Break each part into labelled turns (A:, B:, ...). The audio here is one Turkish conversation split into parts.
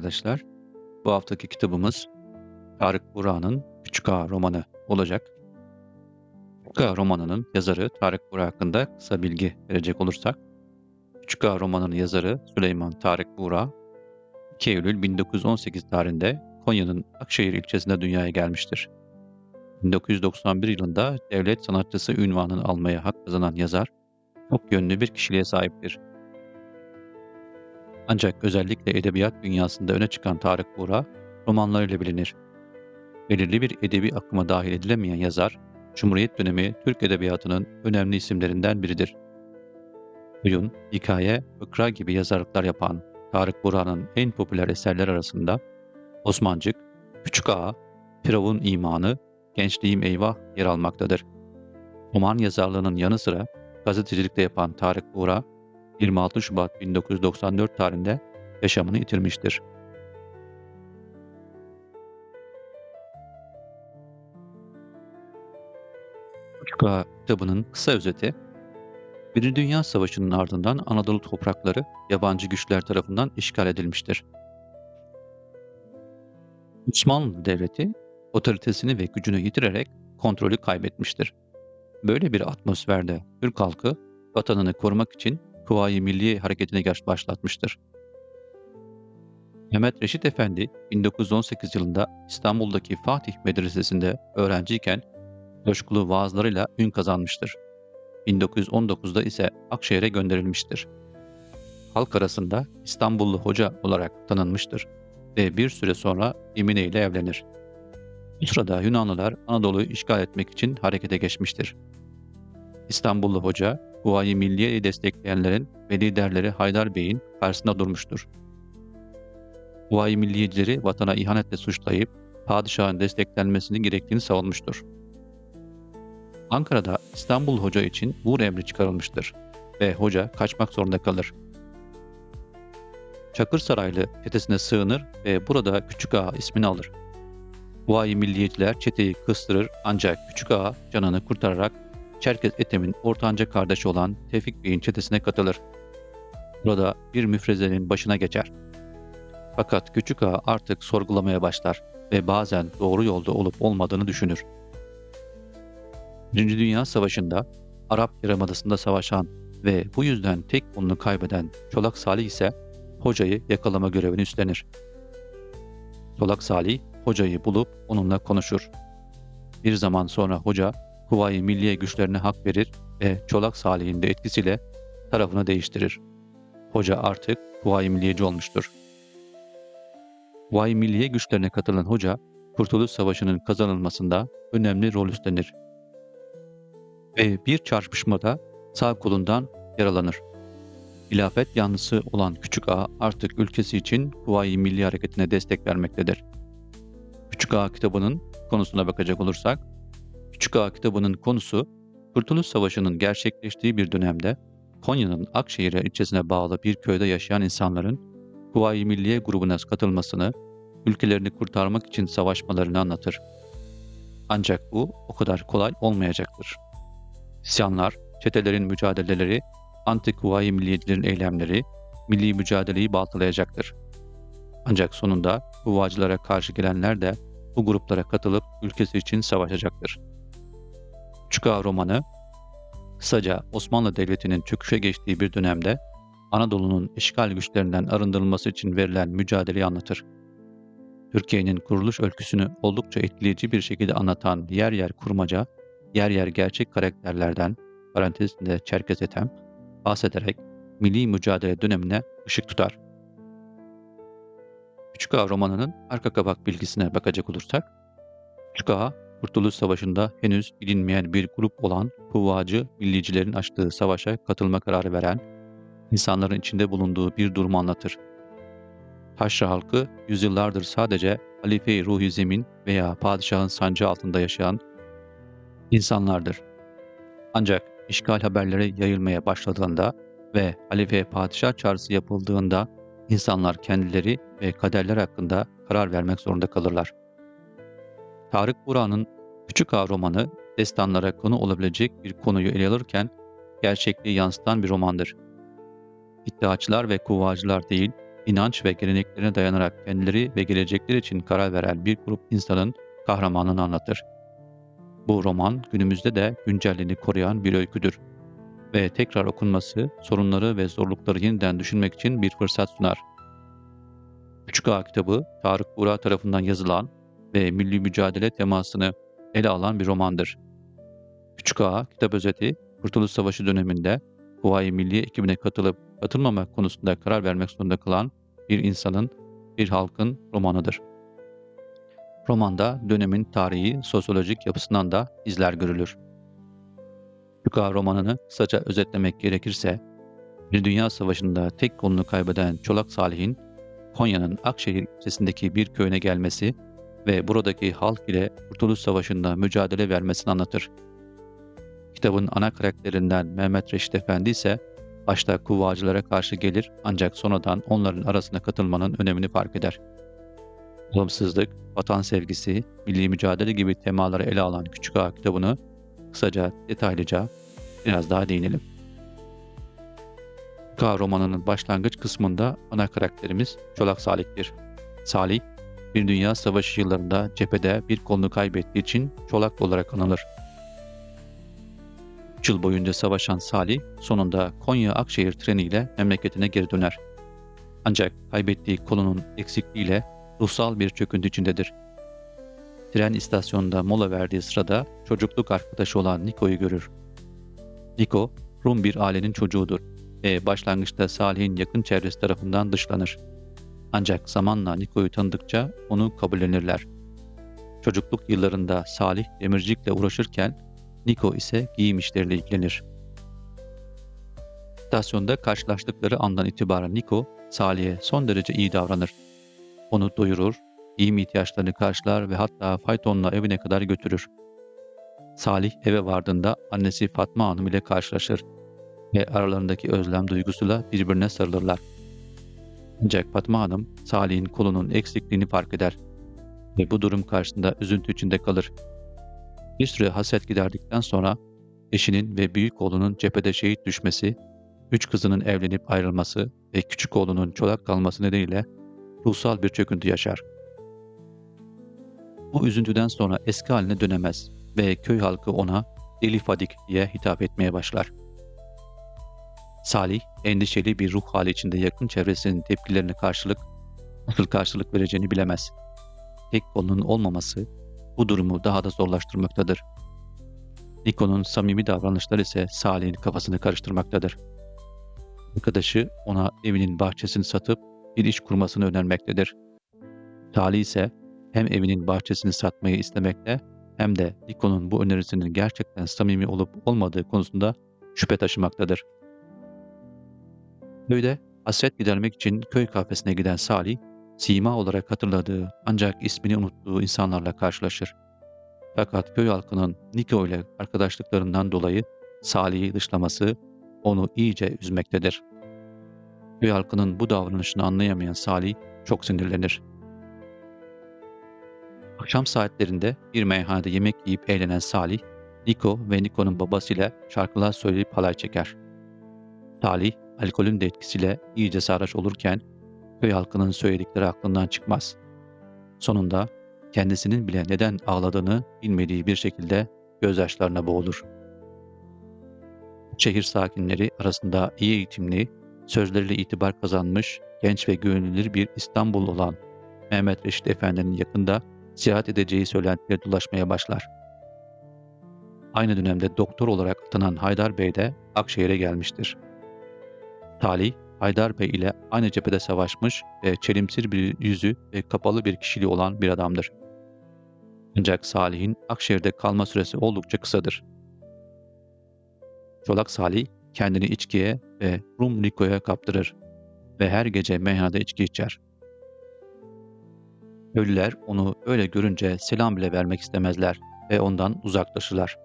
A: arkadaşlar. Bu haftaki kitabımız Tarık Burak'ın Küçük Ağa romanı olacak. Küçük Ağa romanının yazarı Tarık Burak hakkında kısa bilgi verecek olursak. Küçük Ağa romanının yazarı Süleyman Tarık Burak 2 Eylül 1918 tarihinde Konya'nın Akşehir ilçesinde dünyaya gelmiştir. 1991 yılında devlet sanatçısı ünvanını almaya hak kazanan yazar, çok yönlü bir kişiliğe sahiptir. Ancak özellikle edebiyat dünyasında öne çıkan Tarık Buğra romanlarıyla bilinir. Belirli bir edebi akıma dahil edilemeyen yazar, Cumhuriyet dönemi Türk edebiyatının önemli isimlerinden biridir. Oyun, hikaye, fıkra gibi yazarlıklar yapan Tarık Buğra'nın en popüler eserler arasında Osmancık, Küçük Ağa, Firavun İmanı, Gençliğim Eyvah yer almaktadır. Roman yazarlığının yanı sıra gazetecilikte yapan Tarık Buğra, 26 Şubat 1994 tarihinde yaşamını yitirmiştir. Küçük kitabının kısa özeti, Birinci Dünya Savaşı'nın ardından Anadolu toprakları yabancı güçler tarafından işgal edilmiştir. Osmanlı Devleti otoritesini ve gücünü yitirerek kontrolü kaybetmiştir. Böyle bir atmosferde Türk halkı vatanını korumak için Kuvayi Milliye hareketini başlatmıştır. Mehmet Reşit Efendi 1918 yılında İstanbul'daki Fatih Medresesi'nde öğrenciyken coşkulu vaazlarıyla ün kazanmıştır. 1919'da ise Akşehir'e gönderilmiştir. Halk arasında İstanbullu hoca olarak tanınmıştır ve bir süre sonra Emine ile evlenir. Bu sırada Yunanlılar Anadolu'yu işgal etmek için harekete geçmiştir. İstanbullu hoca, Kuvayi Milliye'yi destekleyenlerin ve liderleri Haydar Bey'in karşısında durmuştur. Kuvayi Milliyecileri vatana ihanetle suçlayıp padişahın desteklenmesini gerektiğini savunmuştur. Ankara'da İstanbul Hoca için vur emri çıkarılmıştır ve hoca kaçmak zorunda kalır. Çakır Saraylı çetesine sığınır ve burada Küçük Ağa ismini alır. Kuvayi Milliyeciler çeteyi kıstırır ancak Küçük Ağa canını kurtararak Çerkez Ethem'in ortanca kardeşi olan Tevfik Bey'in çetesine katılır. Burada bir müfrezenin başına geçer. Fakat Küçük Ağa artık sorgulamaya başlar ve bazen doğru yolda olup olmadığını düşünür. Birinci Dünya Savaşı'nda Arap Yarımadası'nda savaşan ve bu yüzden tek kolunu kaybeden Çolak Salih ise hocayı yakalama görevini üstlenir. Çolak Salih hocayı bulup onunla konuşur. Bir zaman sonra hoca Kuvayi Milliye güçlerine hak verir ve Çolak Salih'in etkisiyle tarafını değiştirir. Hoca artık Kuvayi Milliyeci olmuştur. Kuvayi Milliye güçlerine katılan hoca, Kurtuluş Savaşı'nın kazanılmasında önemli rol üstlenir. Ve bir çarpışmada sağ kolundan yaralanır. Hilafet yanlısı olan Küçük Ağa artık ülkesi için Kuvayi Milli Hareketi'ne destek vermektedir. Küçük Ağa kitabının konusuna bakacak olursak, Küçük Ağa kitabının konusu, Kurtuluş Savaşı'nın gerçekleştiği bir dönemde Konya'nın Akşehir ilçesine bağlı bir köyde yaşayan insanların Kuvayi Milliye grubuna katılmasını, ülkelerini kurtarmak için savaşmalarını anlatır. Ancak bu o kadar kolay olmayacaktır. İsyanlar, çetelerin mücadeleleri, anti-Kuvayi Milliyecilerin eylemleri, milli mücadeleyi baltalayacaktır. Ancak sonunda kuvacılara karşı gelenler de bu gruplara katılıp ülkesi için savaşacaktır. Ağa romanı, kısaca Osmanlı Devleti'nin çöküşe geçtiği bir dönemde Anadolu'nun işgal güçlerinden arındırılması için verilen mücadeleyi anlatır. Türkiye'nin kuruluş öyküsünü oldukça etkileyici bir şekilde anlatan yer yer kurmaca, yer yer gerçek karakterlerden, parantezinde Çerkez Ethem, bahsederek milli mücadele dönemine ışık tutar. Küçük Ağa romanının arka kapak bilgisine bakacak olursak, Küçük Ağa, Kurtuluş Savaşı'nda henüz bilinmeyen bir grup olan Kuvvacı millicilerin açtığı savaşa katılma kararı veren, insanların içinde bulunduğu bir durumu anlatır. Taşra halkı yüzyıllardır sadece Halife-i Ruhi Zemin veya padişahın sancı altında yaşayan insanlardır. Ancak işgal haberleri yayılmaya başladığında ve halife padişah çağrısı yapıldığında insanlar kendileri ve kaderler hakkında karar vermek zorunda kalırlar. Tarık Buran'ın Küçük Ağa romanı destanlara konu olabilecek bir konuyu ele alırken gerçekliği yansıtan bir romandır. İddiaçılar ve kuvvacılar değil, inanç ve geleneklerine dayanarak kendileri ve gelecekleri için karar veren bir grup insanın kahramanını anlatır. Bu roman günümüzde de güncelliğini koruyan bir öyküdür ve tekrar okunması sorunları ve zorlukları yeniden düşünmek için bir fırsat sunar. Küçük Ağa kitabı Tarık Buğra tarafından yazılan ve milli mücadele temasını ele alan bir romandır. Küçük Ağa kitap özeti Kurtuluş Savaşı döneminde Kuvayi Milliye ekibine katılıp katılmamak konusunda karar vermek zorunda kalan bir insanın, bir halkın romanıdır. Romanda dönemin tarihi, sosyolojik yapısından da izler görülür. Küçük romanını kısaca özetlemek gerekirse, bir dünya savaşında tek kolunu kaybeden Çolak Salih'in Konya'nın Akşehir ilçesindeki bir köyüne gelmesi ve buradaki halk ile Kurtuluş Savaşı'nda mücadele vermesini anlatır. Kitabın ana karakterinden Mehmet Reşit Efendi ise başta kuvvacılara karşı gelir ancak sonradan onların arasına katılmanın önemini fark eder. Bağımsızlık, vatan sevgisi, milli mücadele gibi temaları ele alan Küçük Ağa kitabını kısaca, detaylıca biraz daha değinelim. K romanının başlangıç kısmında ana karakterimiz Çolak Salih'tir. Salih, bir dünya savaşı yıllarında cephede bir kolunu kaybettiği için Çolak olarak anılır. 3 yıl boyunca savaşan Salih sonunda Konya Akşehir treniyle memleketine geri döner. Ancak kaybettiği kolunun eksikliğiyle ruhsal bir çöküntü içindedir. Tren istasyonunda mola verdiği sırada çocukluk arkadaşı olan Niko'yu görür. Niko, Rum bir ailenin çocuğudur ve başlangıçta Salih'in yakın çevresi tarafından dışlanır. Ancak zamanla Niko'yu tanıdıkça onu kabullenirler. Çocukluk yıllarında Salih demircilikle uğraşırken Niko ise giyim işleriyle ilgilenir. İstasyonda karşılaştıkları andan itibaren Niko, Salih'e son derece iyi davranır. Onu doyurur, giyim ihtiyaçlarını karşılar ve hatta faytonla evine kadar götürür. Salih eve vardığında annesi Fatma Hanım ile karşılaşır ve aralarındaki özlem duygusuyla birbirine sarılırlar. Ancak Fatma Hanım Salih'in kolunun eksikliğini fark eder ve bu durum karşısında üzüntü içinde kalır. Bir süre haset giderdikten sonra eşinin ve büyük oğlunun cephede şehit düşmesi, üç kızının evlenip ayrılması ve küçük oğlunun çolak kalması nedeniyle ruhsal bir çöküntü yaşar. Bu üzüntüden sonra eski haline dönemez ve köy halkı ona Deli Fadik diye hitap etmeye başlar. Salih, endişeli bir ruh hali içinde yakın çevresinin tepkilerine karşılık nasıl karşılık vereceğini bilemez. Tek kolunun olmaması bu durumu daha da zorlaştırmaktadır. Niko'nun samimi davranışları ise Salih'in kafasını karıştırmaktadır. Arkadaşı ona evinin bahçesini satıp bir iş kurmasını önermektedir. Salih ise hem evinin bahçesini satmayı istemekte hem de Niko'nun bu önerisinin gerçekten samimi olup olmadığı konusunda şüphe taşımaktadır. Köyde hasret gidermek için köy kafesine giden Salih, sima olarak hatırladığı ancak ismini unuttuğu insanlarla karşılaşır. Fakat köy halkının Niko ile arkadaşlıklarından dolayı Salih'i dışlaması onu iyice üzmektedir. Köy halkının bu davranışını anlayamayan Salih çok sinirlenir. Akşam saatlerinde bir meyhanede yemek yiyip eğlenen Salih, Niko ve Niko'nun babasıyla şarkılar söyleyip halay çeker. Salih, alkolün de etkisiyle iyice sarhoş olurken köy halkının söyledikleri aklından çıkmaz. Sonunda kendisinin bile neden ağladığını bilmediği bir şekilde gözyaşlarına boğulur. Şehir sakinleri arasında iyi eğitimli, sözleriyle itibar kazanmış, genç ve güvenilir bir İstanbul olan Mehmet Reşit Efendi'nin yakında ziyaret edeceği söylentileri dolaşmaya başlar. Aynı dönemde doktor olarak atanan Haydar Bey de Akşehir'e gelmiştir. Talih, Haydar Bey ile aynı cephede savaşmış ve çelimsir bir yüzü ve kapalı bir kişiliği olan bir adamdır. Ancak Salih'in Akşehir'de kalma süresi oldukça kısadır. Çolak Salih kendini içkiye ve Rum Niko'ya kaptırır ve her gece meyhanede içki içer. Ölüler onu öyle görünce selam bile vermek istemezler ve ondan uzaklaşırlar.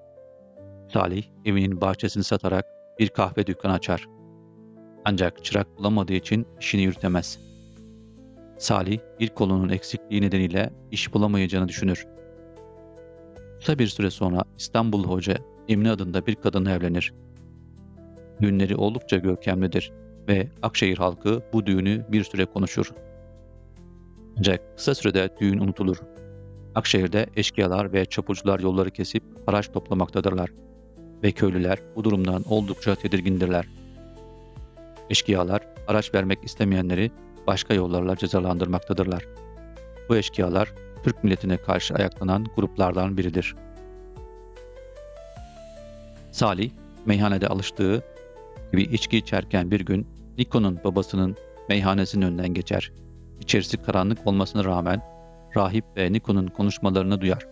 A: Salih evinin bahçesini satarak bir kahve dükkanı açar. Ancak çırak bulamadığı için işini yürütemez. Salih bir kolunun eksikliği nedeniyle iş bulamayacağını düşünür. Kısa bir süre sonra İstanbul Hoca Emine adında bir kadınla evlenir. Günleri oldukça görkemlidir ve Akşehir halkı bu düğünü bir süre konuşur. Ancak kısa sürede düğün unutulur. Akşehir'de eşkıyalar ve çapulcular yolları kesip haraç toplamaktadırlar ve köylüler bu durumdan oldukça tedirgindirler. Eşkıyalar haraç vermek istemeyenleri başka yollarla cezalandırmaktadırlar. Bu eşkıyalar Türk milletine karşı ayaklanan gruplardan biridir. Salih, meyhanede alıştığı gibi içki içerken bir gün Niko'nun babasının meyhanesinin önünden geçer. İçerisi karanlık olmasına rağmen rahip ve Niko'nun konuşmalarını duyar.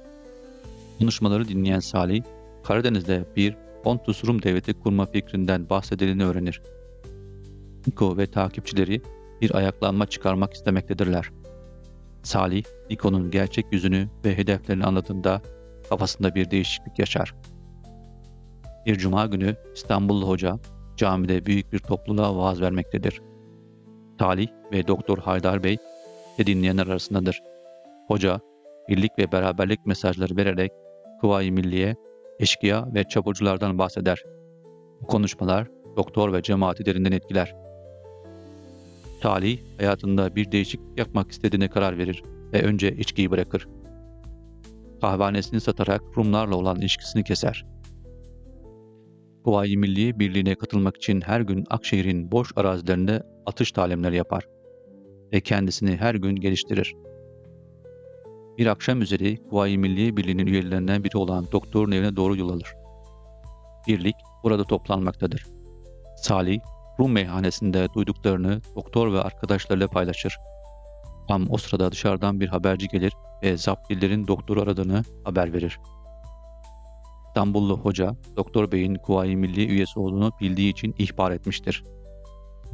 A: Konuşmaları dinleyen Salih, Karadeniz'de bir Pontus Rum devleti kurma fikrinden bahsedildiğini öğrenir. Niko ve takipçileri bir ayaklanma çıkarmak istemektedirler. Salih, Niko'nun gerçek yüzünü ve hedeflerini anladığında kafasında bir değişiklik yaşar. Bir cuma günü İstanbullu hoca camide büyük bir topluluğa vaaz vermektedir. Talih ve Doktor Haydar Bey de dinleyenler arasındadır. Hoca, birlik ve beraberlik mesajları vererek Kuvayi Milliye, eşkıya ve çabuculardan bahseder. Bu konuşmalar doktor ve cemaati derinden etkiler. Talih hayatında bir değişiklik yapmak istediğine karar verir ve önce içkiyi bırakır. Kahvehanesini satarak Rumlarla olan ilişkisini keser. Kuvayi Milliye Birliği'ne katılmak için her gün Akşehir'in boş arazilerinde atış talimleri yapar ve kendisini her gün geliştirir. Bir akşam üzeri Kuvayi Milliye Birliği'nin üyelerinden biri olan doktorun evine doğru yol alır. Birlik burada toplanmaktadır. Salih, Rum meyhanesinde duyduklarını doktor ve arkadaşlarıyla paylaşır. Tam o sırada dışarıdan bir haberci gelir ve Zaptillerin doktoru aradığını haber verir. İstanbullu hoca, Doktor Bey'in Kuvayi Milli üyesi olduğunu bildiği için ihbar etmiştir.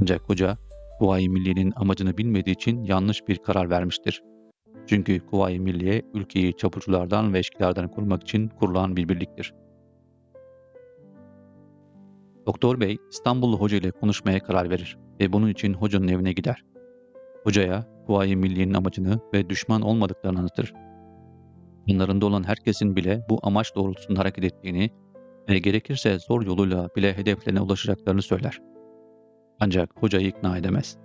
A: Ancak hoca, Kuvayi Milliye'nin amacını bilmediği için yanlış bir karar vermiştir. Çünkü Kuvayi Milliye, ülkeyi çapuculardan ve eşkilerden korumak için kurulan bir birliktir. Doktor Bey, İstanbullu hoca ile konuşmaya karar verir ve bunun için hocanın evine gider. Hocaya, Kuvayi Milliye'nin amacını ve düşman olmadıklarını anlatır yanlarında olan herkesin bile bu amaç doğrultusunda hareket ettiğini ve gerekirse zor yoluyla bile hedeflerine ulaşacaklarını söyler. Ancak hocayı ikna edemez.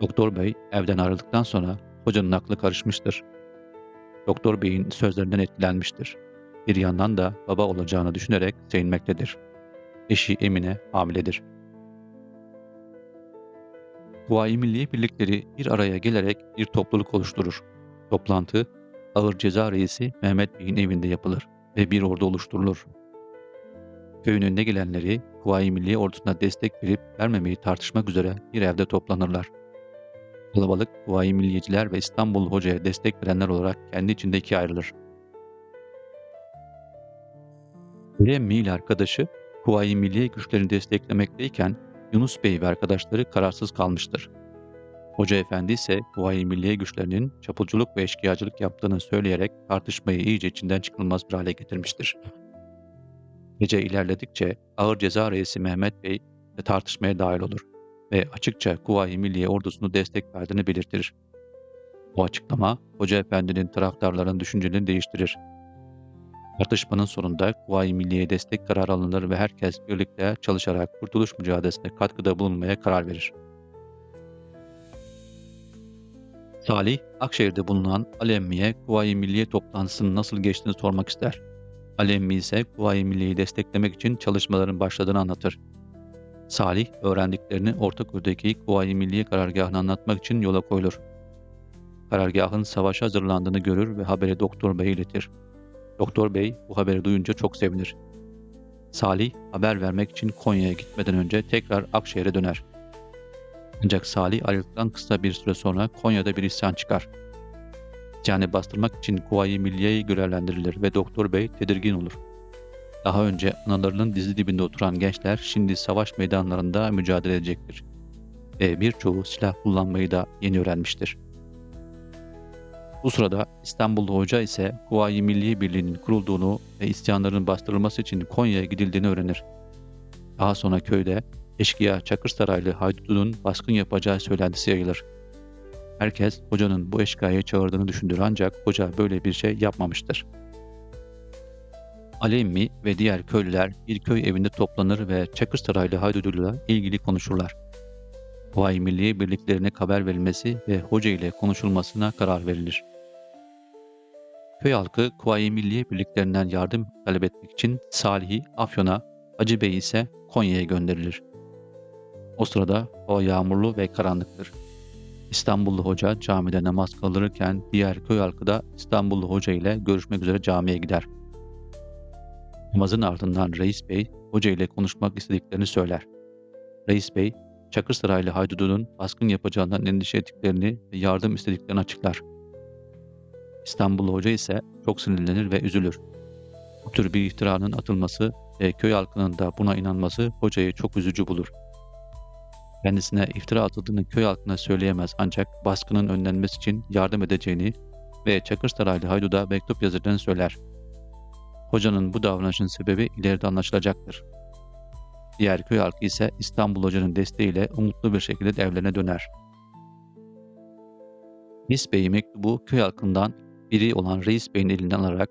A: Doktor Bey evden ayrıldıktan sonra hocanın aklı karışmıştır. Doktor Bey'in sözlerinden etkilenmiştir. Bir yandan da baba olacağını düşünerek sevinmektedir. Eşi Emine hamiledir. Kuvayi Milli Birlikleri bir araya gelerek bir topluluk oluşturur. Toplantı Ağır Ceza Reisi Mehmet Bey'in evinde yapılır ve bir ordu oluşturulur. Köyün önüne gelenleri Kuvayi Milli ordusuna destek verip vermemeyi tartışmak üzere bir evde toplanırlar. Kalabalık Kuvayi Milliyeciler ve İstanbul Hoca'ya destek verenler olarak kendi içinde ikiye ayrılır. Remmi ile arkadaşı Kuvayi Milliye güçlerini desteklemekteyken Yunus Bey ve arkadaşları kararsız kalmıştır. Hoca Efendi ise Kuvayi Milliye güçlerinin çapulculuk ve eşkıyacılık yaptığını söyleyerek tartışmayı iyice içinden çıkılmaz bir hale getirmiştir. Gece ilerledikçe ağır ceza reisi Mehmet Bey de tartışmaya dahil olur ve açıkça Kuvayi Milliye ordusunu destek verdiğini belirtir. Bu açıklama Hoca Efendi'nin taraftarların düşüncelerini değiştirir. Tartışmanın sonunda Kuvayi Milliye'ye destek kararı alınır ve herkes birlikte çalışarak kurtuluş mücadelesine katkıda bulunmaya karar verir. Salih, Akşehir'de bulunan Alemmi'ye Kuvayi Milliye toplantısının nasıl geçtiğini sormak ister. Alemmi ise Kuvayi Milliye'yi desteklemek için çalışmaların başladığını anlatır. Salih, öğrendiklerini Ortaköy'deki Kuvayi Milliye karargahına anlatmak için yola koyulur. Karargahın savaşa hazırlandığını görür ve haberi Doktor Bey'e iletir. Doktor Bey bu haberi duyunca çok sevinir. Salih haber vermek için Konya'ya gitmeden önce tekrar Akşehir'e döner. Ancak Salih ayrıldıktan kısa bir süre sonra Konya'da bir isyan çıkar. İsyanı bastırmak için Kuvayi Milliye'yi görevlendirilir ve Doktor Bey tedirgin olur. Daha önce analarının dizi dibinde oturan gençler şimdi savaş meydanlarında mücadele edecektir. Ve birçoğu silah kullanmayı da yeni öğrenmiştir. Bu sırada İstanbullu Hoca ise Kuvayi Milliye Birliği'nin kurulduğunu ve isyanların bastırılması için Konya'ya gidildiğini öğrenir. Daha sonra köyde eşkıya Çakırsaraylı haydutun baskın yapacağı söylentisi yayılır. Herkes hocanın bu eşkıyayı çağırdığını düşünür ancak hoca böyle bir şey yapmamıştır. Alemmi ve diğer köylüler bir köy evinde toplanır ve Çakırsaraylı hayduduyla ilgili konuşurlar. Kuvayi Milliye birliklerine haber verilmesi ve hoca ile konuşulmasına karar verilir. Köy halkı Kuvayi Milliye birliklerinden yardım talep etmek için Salih'i Afyon'a, Hacı Bey ise Konya'ya gönderilir. O sırada hava yağmurlu ve karanlıktır. İstanbullu hoca camide namaz kıldırırken diğer köy halkı da İstanbullu hoca ile görüşmek üzere camiye gider. Namazın ardından Reis Bey hoca ile konuşmak istediklerini söyler. Reis Bey, Çakırsaraylı haydudunun baskın yapacağından endişe ettiklerini ve yardım istediklerini açıklar. İstanbullu hoca ise çok sinirlenir ve üzülür. Bu tür bir iftiranın atılması ve köy halkının da buna inanması hocayı çok üzücü bulur. Kendisine iftira atıldığını köy halkına söyleyemez ancak baskının önlenmesi için yardım edeceğini ve Çakırsaraylı Haydut'a mektup yazdırdığını söyler. Hocanın bu davranışın sebebi ileride anlaşılacaktır. Diğer köy halkı ise İstanbul Hoca'nın desteğiyle umutlu bir şekilde evlerine döner. Reis Bey mektubu köy halkından biri olan Reis Bey'in elinden alarak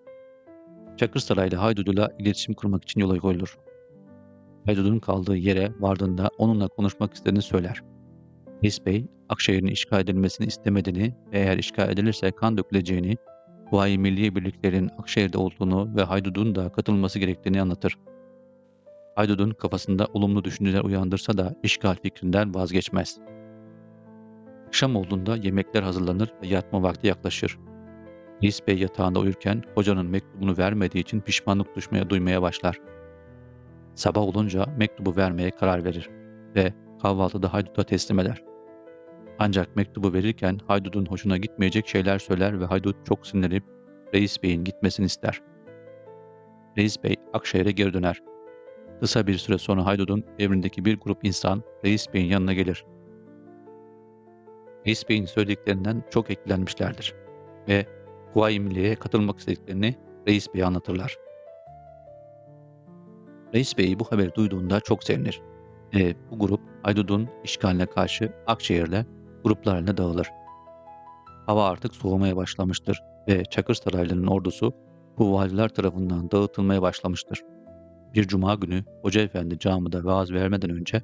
A: Çakırsaraylı Haydut'uyla iletişim kurmak için yola koyulur. Haydut'un kaldığı yere vardığında onunla konuşmak istediğini söyler. Reis Bey, Akşehir'in işgal edilmesini istemediğini ve eğer işgal edilirse kan döküleceğini, Kuvayi Milliye Birliklerin Akşehir'de olduğunu ve Haydut'un da katılması gerektiğini anlatır. Haydut'un kafasında olumlu düşünceler uyandırsa da işgal fikrinden vazgeçmez. Akşam olduğunda yemekler hazırlanır ve yatma vakti yaklaşır. Reis Bey yatağında uyurken hocanın mektubunu vermediği için pişmanlık düşmeye duymaya başlar. Sabah olunca mektubu vermeye karar verir ve kahvaltıda Haydut'a teslim eder. Ancak mektubu verirken Haydut'un hoşuna gitmeyecek şeyler söyler ve Haydut çok sinirlenip Reis Bey'in gitmesini ister. Reis Bey Akşehir'e geri döner. Kısa bir süre sonra Haydut'un emrindeki bir grup insan Reis Bey'in yanına gelir. Reis Bey'in söylediklerinden çok etkilenmişlerdir ve Kuvayi Milliye'ye katılmak istediklerini Reis Bey'e anlatırlar. Reis Bey bu haberi duyduğunda çok sevinir. E, bu grup Haydut'un işgaline karşı Akşehir'le gruplar haline dağılır. Hava artık soğumaya başlamıştır ve Çakır Saraylı'nın ordusu Kuvvaliler tarafından dağıtılmaya başlamıştır. Bir cuma günü Hoca Efendi camide vaaz vermeden önce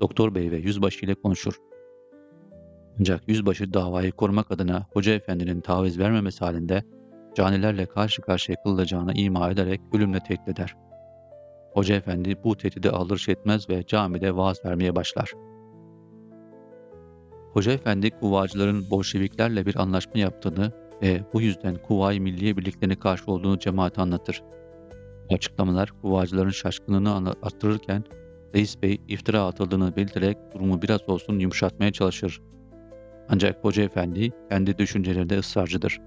A: Doktor Bey ve Yüzbaşı ile konuşur. Ancak Yüzbaşı davayı korumak adına Hoca Efendi'nin taviz vermemesi halinde canilerle karşı karşıya kılacağını ima ederek ölümle tehdit eder. Hoca efendi bu tehdidi aldırış etmez ve camide vaaz vermeye başlar. Hoca efendi kuvvacıların Bolşeviklerle bir anlaşma yaptığını ve bu yüzden Kuvayi Milliye birliklerine karşı olduğunu cemaate anlatır. Açıklamalar kuvvacıların şaşkınlığını arttırırken Reis Bey iftira atıldığını belirterek durumu biraz olsun yumuşatmaya çalışır. Ancak Hoca Efendi kendi düşüncelerinde ısrarcıdır.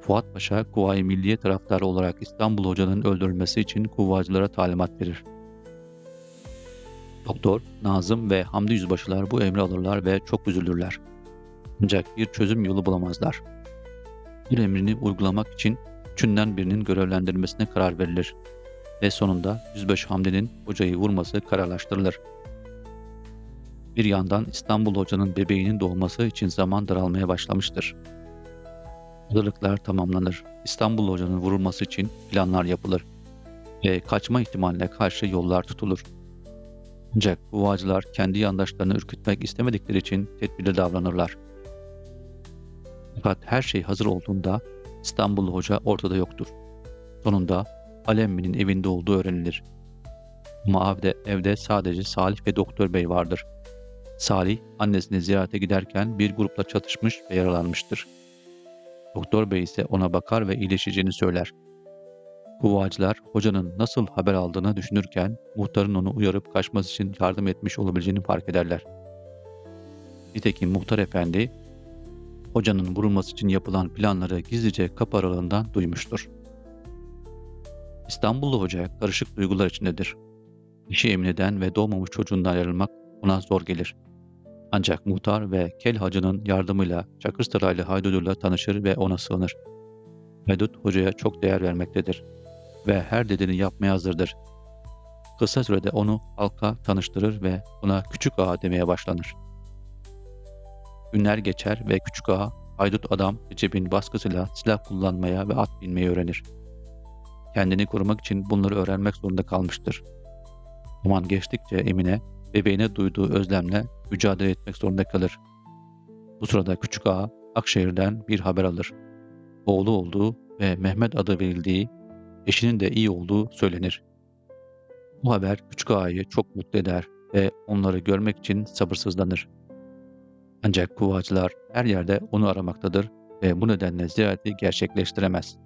A: Fuat Paşa, Kuvayi Milliye taraftarı olarak İstanbul Hoca'nın öldürülmesi için kuvvacılara talimat verir. Doktor, Nazım ve Hamdi Yüzbaşılar bu emri alırlar ve çok üzülürler. Ancak bir çözüm yolu bulamazlar. Bir emrini uygulamak için üçünden birinin görevlendirilmesine karar verilir ve sonunda Yüzbaşı Hamdi'nin hocayı vurması kararlaştırılır. Bir yandan İstanbul Hoca'nın bebeğinin doğması için zaman daralmaya başlamıştır. Hazırlıklar tamamlanır. İstanbul Hoca'nın vurulması için planlar yapılır ve kaçma ihtimaline karşı yollar tutulur. Ancak kuvvacılar kendi yandaşlarını ürkütmek istemedikleri için tedbirli davranırlar. Fakat her şey hazır olduğunda İstanbul Hoca ortada yoktur. Sonunda Alemmi'nin evinde olduğu öğrenilir. Ama evde, evde sadece Salih ve Doktor Bey vardır. Salih annesini ziyarete giderken bir grupla çatışmış ve yaralanmıştır. Doktor Bey ise ona bakar ve iyileşeceğini söyler. Kuvvacılar hocanın nasıl haber aldığını düşünürken muhtarın onu uyarıp kaçması için yardım etmiş olabileceğini fark ederler. Nitekim muhtar efendi hocanın vurulması için yapılan planları gizlice kapı aralığından duymuştur. İstanbullu hoca karışık duygular içindedir. İşi emneden ve doğmamış çocuğundan ayrılmak ona zor gelir. Ancak muhtar ve Kel Hacı'nın yardımıyla Çakırsaraylı Haydut'uyla tanışır ve ona sığınır. Haydut hocaya çok değer vermektedir ve her dediğini yapmaya hazırdır. Kısa sürede onu halka tanıştırır ve ona küçük ağa demeye başlanır. Günler geçer ve küçük ağa haydut adam Recep'in baskısıyla silah kullanmaya ve at binmeyi öğrenir. Kendini korumak için bunları öğrenmek zorunda kalmıştır. Zaman geçtikçe Emine bebeğine duyduğu özlemle mücadele etmek zorunda kalır. Bu sırada küçük ağa Akşehir'den bir haber alır. Oğlu olduğu ve Mehmet adı verildiği, eşinin de iyi olduğu söylenir. Bu haber küçük ağayı çok mutlu eder ve onları görmek için sabırsızlanır. Ancak kuvacılar her yerde onu aramaktadır ve bu nedenle ziyareti gerçekleştiremez.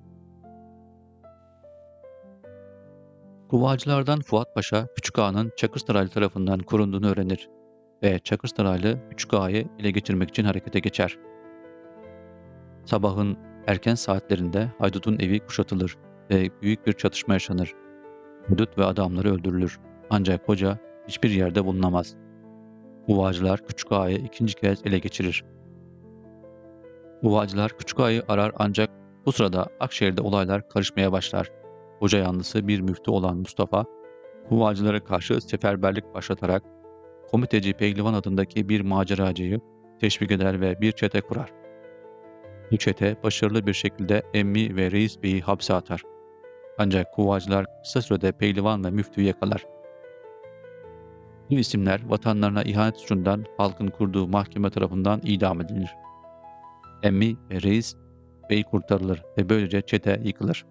A: Kuvacılardan Fuat Paşa, Küçük Ağa'nın Çakırsaraylı tarafından korunduğunu öğrenir ve Çakırsaraylı Küçük Ağa'yı ele geçirmek için harekete geçer. Sabahın erken saatlerinde Haydut'un evi kuşatılır ve büyük bir çatışma yaşanır. Haydut ve adamları öldürülür. Ancak hoca hiçbir yerde bulunamaz. Uvacılar Küçük Ağa'yı ikinci kez ele geçirir. Uvacılar Küçük Ağa'yı arar ancak bu sırada Akşehir'de olaylar karışmaya başlar. Hoca yanlısı bir müftü olan Mustafa, Uvacılara karşı seferberlik başlatarak Komiteci Pehlivan adındaki bir maceracıyı teşvik eder ve bir çete kurar. Bu çete başarılı bir şekilde Emmi ve Reis Bey'i hapse atar. Ancak kuvacılar kısa sürede Pehlivan ve müftüyü yakalar. Bu isimler vatanlarına ihanet suçundan halkın kurduğu mahkeme tarafından idam edilir. Emmi ve Reis Bey kurtarılır ve böylece çete yıkılır.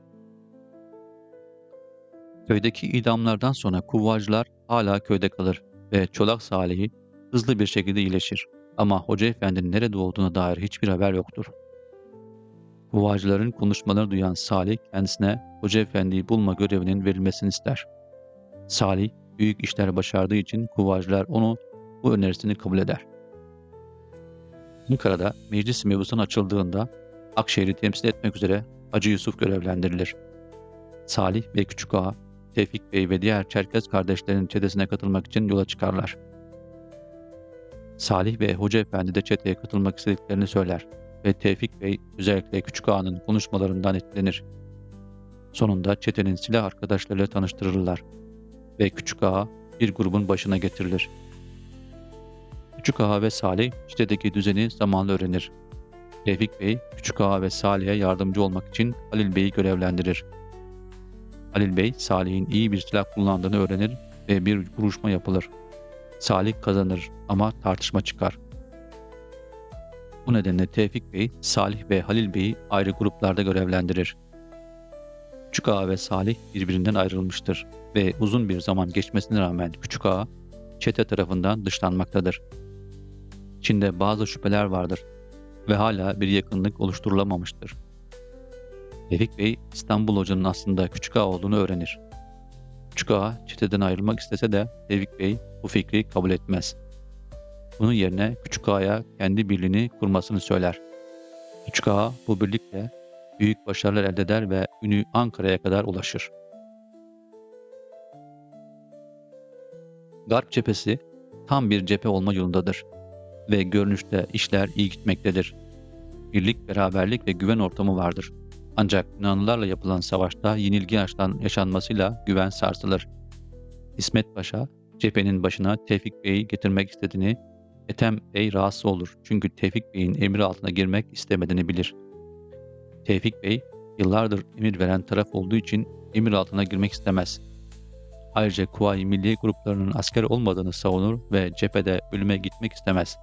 A: Köydeki idamlardan sonra kuvvacılar hala köyde kalır ve Çolak Salih'i hızlı bir şekilde iyileşir. Ama Hoca Efendi'nin nerede olduğuna dair hiçbir haber yoktur. Kuvvacıların konuşmalarını duyan Salih kendisine Hoca Efendi'yi bulma görevinin verilmesini ister. Salih büyük işler başardığı için kuvvacılar onu bu önerisini kabul eder. Ankara'da meclis mebusun açıldığında Akşehir'i temsil etmek üzere Hacı Yusuf görevlendirilir. Salih ve Küçük Ağa Tevfik Bey ve diğer Çerkez kardeşlerin çetesine katılmak için yola çıkarlar. Salih ve Hoca Efendi de çeteye katılmak istediklerini söyler ve Tevfik Bey özellikle Küçük Ağa'nın konuşmalarından etkilenir. Sonunda çetenin silah arkadaşlarıyla tanıştırırlar ve Küçük Ağa bir grubun başına getirilir. Küçük Ağa ve Salih çetedeki düzeni zamanla öğrenir. Tevfik Bey, Küçük Ağa ve Salih'e yardımcı olmak için Halil Bey'i görevlendirir. Halil Bey, Salih'in iyi bir silah kullandığını öğrenir ve bir vuruşma yapılır. Salih kazanır ama tartışma çıkar. Bu nedenle Tevfik Bey, Salih ve Halil Bey'i ayrı gruplarda görevlendirir. Küçük Ağa ve Salih birbirinden ayrılmıştır ve uzun bir zaman geçmesine rağmen Küçük Ağa çete tarafından dışlanmaktadır. İçinde bazı şüpheler vardır ve hala bir yakınlık oluşturulamamıştır. Tevfik Bey İstanbul Hoca'nın aslında Küçük Ağa olduğunu öğrenir. Küçük Ağa çeteden ayrılmak istese de Tevfik Bey bu fikri kabul etmez. Bunun yerine Küçük Ağa'ya kendi birliğini kurmasını söyler. Küçük Ağa bu birlikle büyük başarılar elde eder ve ünü Ankara'ya kadar ulaşır. Garp cephesi tam bir cephe olma yolundadır ve görünüşte işler iyi gitmektedir. Birlik, beraberlik ve güven ortamı vardır. Ancak Yunanlılarla yapılan savaşta yenilgi yaşan, yaşanmasıyla güven sarsılır. İsmet Paşa, cephenin başına Tevfik Bey'i getirmek istediğini, Ethem Bey rahatsız olur çünkü Tevfik Bey'in emri altına girmek istemediğini bilir. Tevfik Bey, yıllardır emir veren taraf olduğu için emir altına girmek istemez. Ayrıca Kuvayi Milli gruplarının asker olmadığını savunur ve cephede ölüme gitmek istemez.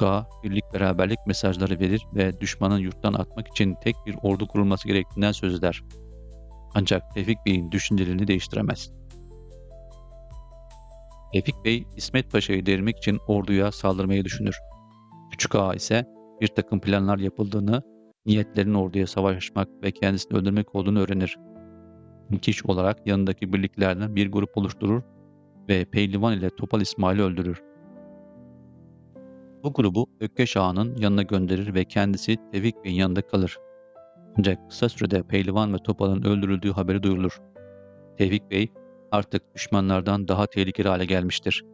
A: Ağa birlik beraberlik mesajları verir ve düşmanın yurttan atmak için tek bir ordu kurulması gerektiğinden söz eder. Ancak Tevfik Bey'in düşüncelerini değiştiremez. Tevfik Bey, İsmet Paşa'yı devirmek için orduya saldırmayı düşünür. Küçük Ağa ise bir takım planlar yapıldığını, niyetlerin orduya savaşmak ve kendisini öldürmek olduğunu öğrenir. İlk olarak yanındaki birliklerden bir grup oluşturur ve Pehlivan ile Topal İsmail'i öldürür. Bu grubu Ökkeş Ağa'nın yanına gönderir ve kendisi Tevfik Bey'in yanında kalır. Ancak kısa sürede Pehlivan ve Topal'ın öldürüldüğü haberi duyulur. Tevfik Bey artık düşmanlardan daha tehlikeli hale gelmiştir.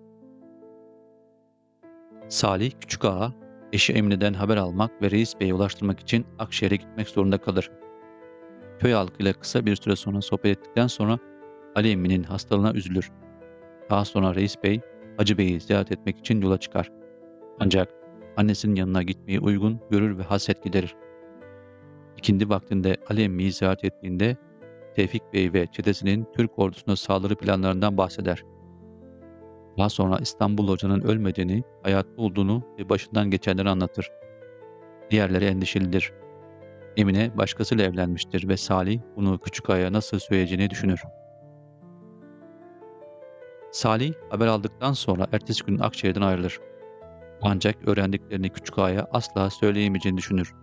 A: Salih Küçük Ağa, eşi Emine'den haber almak ve Reis Bey'e ulaştırmak için Akşehir'e gitmek zorunda kalır. Köy halkıyla kısa bir süre sonra sohbet ettikten sonra Ali Emin'in hastalığına üzülür. Daha sonra Reis Bey, Hacı Bey'i ziyaret etmek için yola çıkar. Ancak annesinin yanına gitmeyi uygun görür ve haset giderir. İkindi vaktinde Ali Emmi'yi ziyaret ettiğinde Tevfik Bey ve çetesinin Türk ordusuna saldırı planlarından bahseder. Daha sonra İstanbul Hoca'nın ölmediğini, hayatta olduğunu ve başından geçenleri anlatır. Diğerleri endişelidir. Emine başkasıyla evlenmiştir ve Salih bunu küçük aya nasıl söyleyeceğini düşünür. Salih haber aldıktan sonra ertesi gün Akşehir'den ayrılır. Ancak öğrendiklerini küçük aya asla söyleyemeyeceğini düşünür.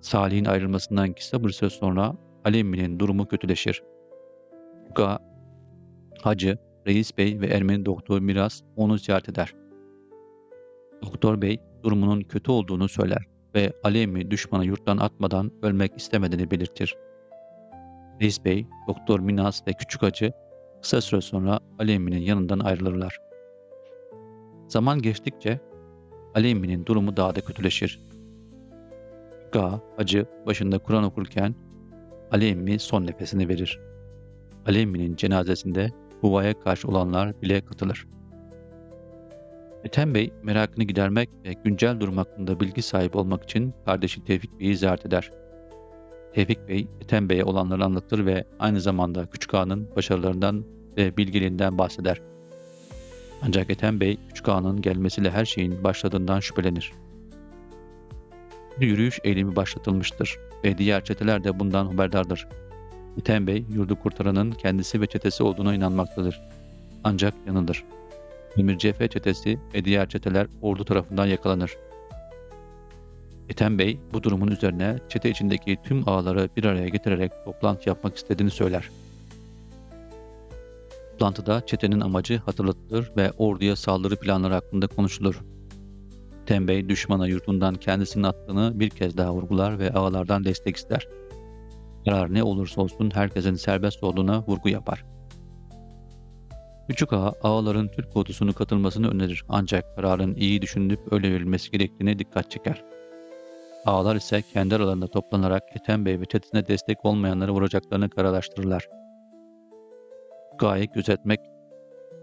A: Salih'in ayrılmasından kısa bir süre sonra Ali Emmi'nin durumu kötüleşir. Küçük Hacı, Reis Bey ve Ermeni doktor Miras onu ziyaret eder. Doktor Bey durumunun kötü olduğunu söyler ve Ali Emmi düşmanı yurttan atmadan ölmek istemediğini belirtir. Reis Bey, Doktor Minas ve Küçük Hacı kısa süre sonra Ali Emmi'nin yanından ayrılırlar. Zaman geçtikçe Ali Emmi'nin durumu daha da kötüleşir. Ga, Hacı başında Kur'an okurken Ali Emmi son nefesini verir. Ali Emmi'nin cenazesinde Huva'ya karşı olanlar bile katılır. Ethem Bey merakını gidermek ve güncel durum hakkında bilgi sahibi olmak için kardeşi Tevfik Bey'i ziyaret eder. Tevfik Bey, Ethem Bey'e olanları anlatır ve aynı zamanda Küçük Ağa'nın başarılarından ve bilgiliğinden bahseder. Ancak Ethem Bey, Küçük Ağa'nın gelmesiyle her şeyin başladığından şüphelenir. Bir yürüyüş eylemi başlatılmıştır ve diğer çeteler de bundan haberdardır. Ethem Bey, yurdu kurtaranın kendisi ve çetesi olduğuna inanmaktadır. Ancak yanılır. Emir Cefe çetesi ve diğer çeteler ordu tarafından yakalanır. Ethem Bey bu durumun üzerine çete içindeki tüm ağaları bir araya getirerek toplantı yapmak istediğini söyler. Toplantıda çetenin amacı hatırlatılır ve orduya saldırı planları hakkında konuşulur. Ethem Bey düşmana yurtundan kendisinin attığını bir kez daha vurgular ve ağalardan destek ister. Karar ne olursa olsun herkesin serbest olduğuna vurgu yapar. Küçük ağa ağaların Türk ordusunu katılmasını önerir ancak kararın iyi düşünülüp öyle verilmesi gerektiğine dikkat çeker. Ağalar ise kendi aralarında toplanarak Ethem Bey ve çetesine destek olmayanları vuracaklarını kararlaştırırlar. Gaye gözetmek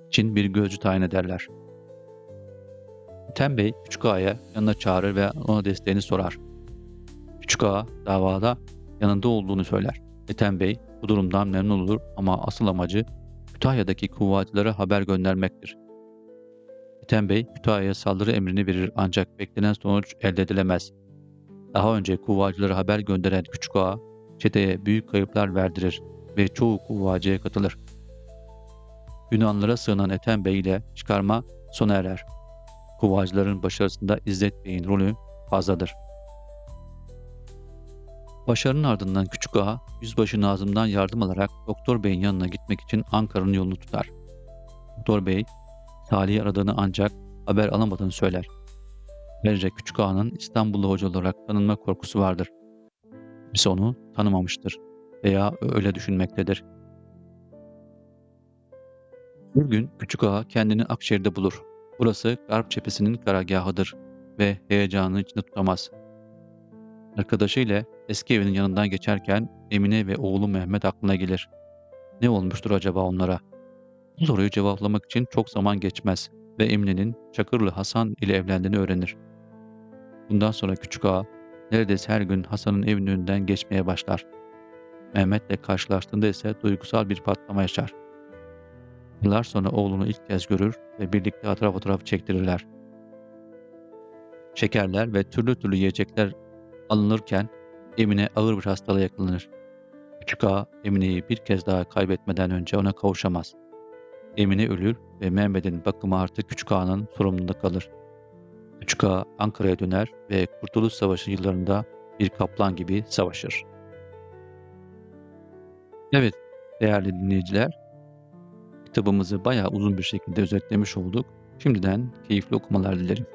A: için bir gözcü tayin ederler. Ethem Bey Küçük Ağa'ya yanına çağırır ve ona desteğini sorar. Küçük Ağa davada yanında olduğunu söyler. Ethem Bey bu durumdan memnun olur ama asıl amacı Kütahya'daki kuvvetçilere haber göndermektir. Ethem Bey Kütahya'ya saldırı emrini verir ancak beklenen sonuç elde edilemez. Daha önce kuvvacılara haber gönderen Küçük Ağa, çeteye büyük kayıplar verdirir ve çoğu kuvvacıya katılır. Yunanlara sığınan Ethem Bey ile çıkarma sona erer. Kuvvacıların başarısında İzzet Bey'in rolü fazladır. Başarının ardından Küçük Ağa, Yüzbaşı Nazım'dan yardım alarak Doktor Bey'in yanına gitmek için Ankara'nın yolunu tutar. Doktor Bey, Salih'i aradığını ancak haber alamadığını söyler. Ayrıca Küçük Ağa'nın İstanbullu hoca olarak tanınma korkusu vardır. Biz onu tanımamıştır veya öyle düşünmektedir. Bir gün Küçük Ağa kendini Akşehir'de bulur. Burası Garp cephesinin karargahıdır ve heyecanını içinde tutamaz. Arkadaşıyla eski evinin yanından geçerken Emine ve oğlu Mehmet aklına gelir. Ne olmuştur acaba onlara? Bu soruyu cevaplamak için çok zaman geçmez ve Emine'nin Çakırlı Hasan ile evlendiğini öğrenir. Bundan sonra küçük ağa neredeyse her gün Hasan'ın evinin önünden geçmeye başlar. Mehmet'le karşılaştığında ise duygusal bir patlama yaşar. Yıllar sonra oğlunu ilk kez görür ve birlikte hatıra fotoğrafı çektirirler. Şekerler ve türlü türlü yiyecekler alınırken Emine ağır bir hastalığa yakalanır. Küçük ağa Emine'yi bir kez daha kaybetmeden önce ona kavuşamaz. Emine ölür ve Mehmet'in bakımı artık Küçük Ağa'nın sorumluluğunda kalır. Küçük Ağa Ankara'ya döner ve Kurtuluş Savaşı yıllarında bir kaplan gibi savaşır. Evet değerli dinleyiciler, kitabımızı bayağı uzun bir şekilde özetlemiş olduk. Şimdiden keyifli okumalar dilerim.